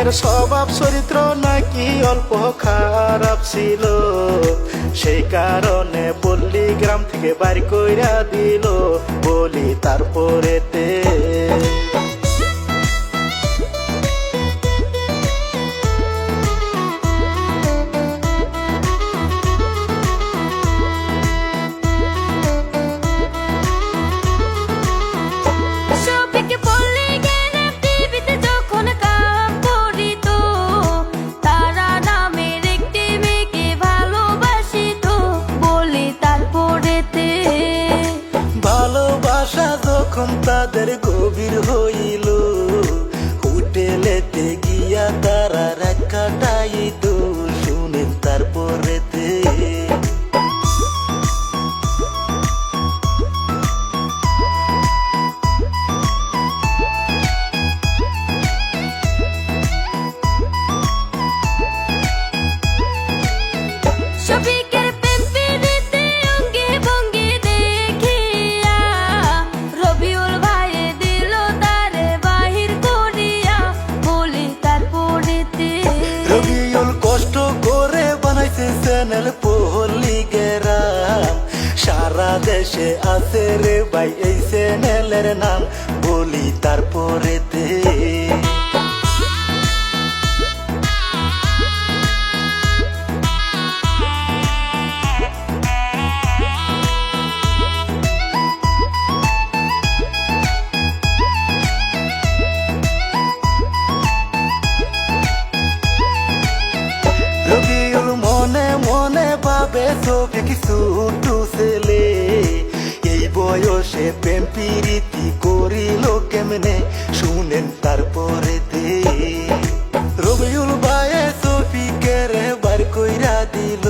সফিকের স্বভাব চরিত্র নাকি অল্প খারাপ ছিল। সেই কারণে পল্লিগ্রাম থেকে বাড়ি কইরা দিল বলি তারপরেতে। দেশে আছে রে ভাই, এই চ্যানেলের নাম বলি মনে মনে ভাবে, ছবি কিছু ছেলে এই বয়সে প্রেম প্রীতি করিল কেমনে? শুনেন তারপরে দে। রবিউল ভাইয়ে ছবি কেড়ে বার কইরা দিল।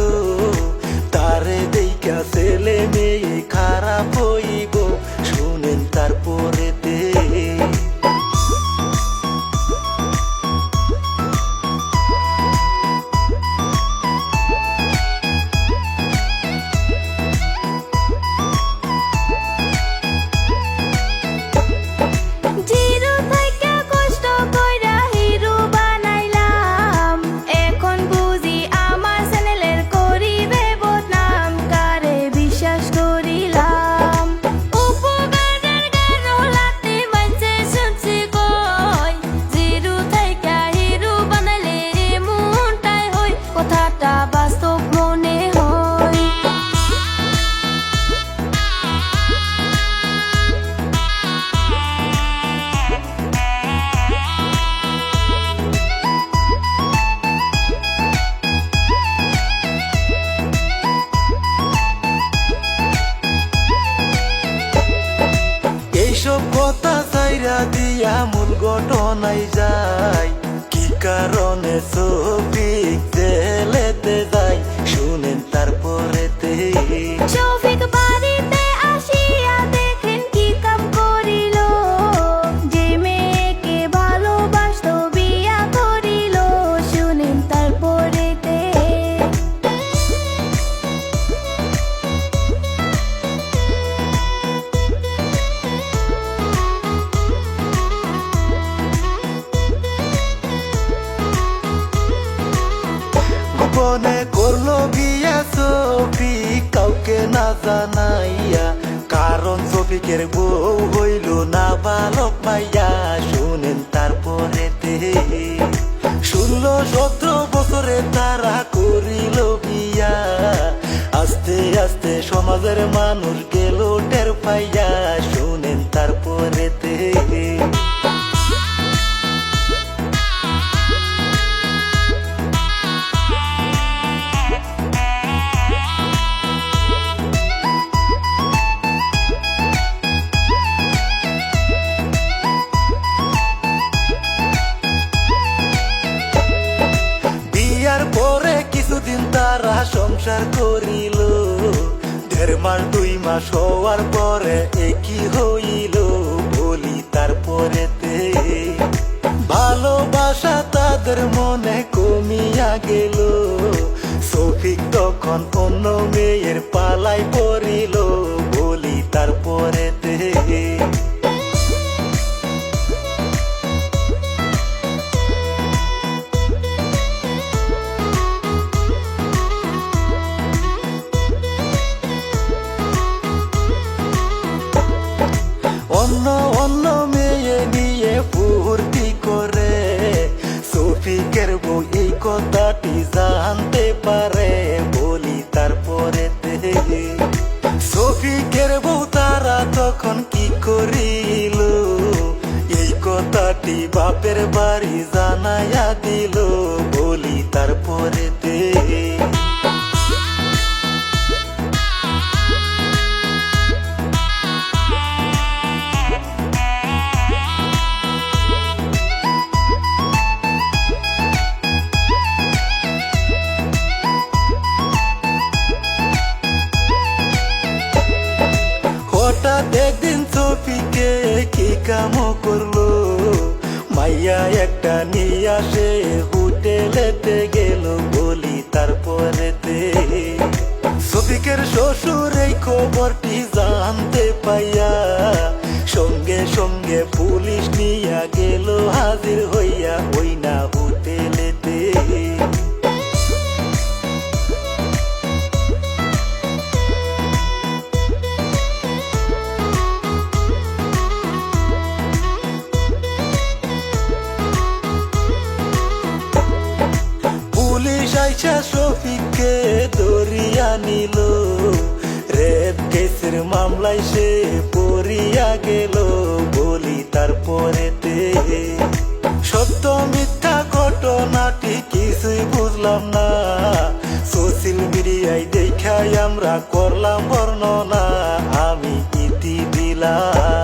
এইসব কথা চাইরা দিয়া মূল ঘটনায় যায়। কি কারণে ছবি গোপনে করল বিয়া ছবি কাউকে না জানাইয়া। কারণ ছবিকের বউ হইল না বালক পাইয়া শুনেন তারপরেতে। ষোলো সতেরো বছরে তারা করিল বিয়া। আস্তে আস্তে সমাজের মানুষ গেল টের পাইয়া। শুনে সংসার করিল। দেড় মাস, দুই মাস হওয়ার পরে একই হইল বলি তারপরেতে। ভালোবাসা তাদের মনে কমিয়া গেল। সফিক তখন অন্য মেয়ের পালাই পড়িল বলি তারপরেতে। কথাটি জানতে পারে, বলি তারপরে সফিকের বউ তারা তখন কি করিল? এই কথাটি বাপের বাড়ি জানাইয়া দিল, বলি তারপরে কাম করল। মাইয়া একটা নিয়ে আসে, হোটেলেতে গেল বলি তারপরেতে। সফিকের শ্বশুর এই খবরটি জানতে পাইয়া সঙ্গে সঙ্গে পুলিশ নিয়া গেল, হাজির হইয়া হইনা না পুলিশ আইসা শফিককে দরিয়া নিল। রেপ কেসের মামলায় সে পড়িয়া গেল বলি তারপরেতে। সত্য মিথ্যা ঘটনাটি কিছুই বুঝলাম না। সোশ্যাল মিডিয়ায় দেখাই আমরা করলাম বর্ণনা। আমি ইতি দিলাম।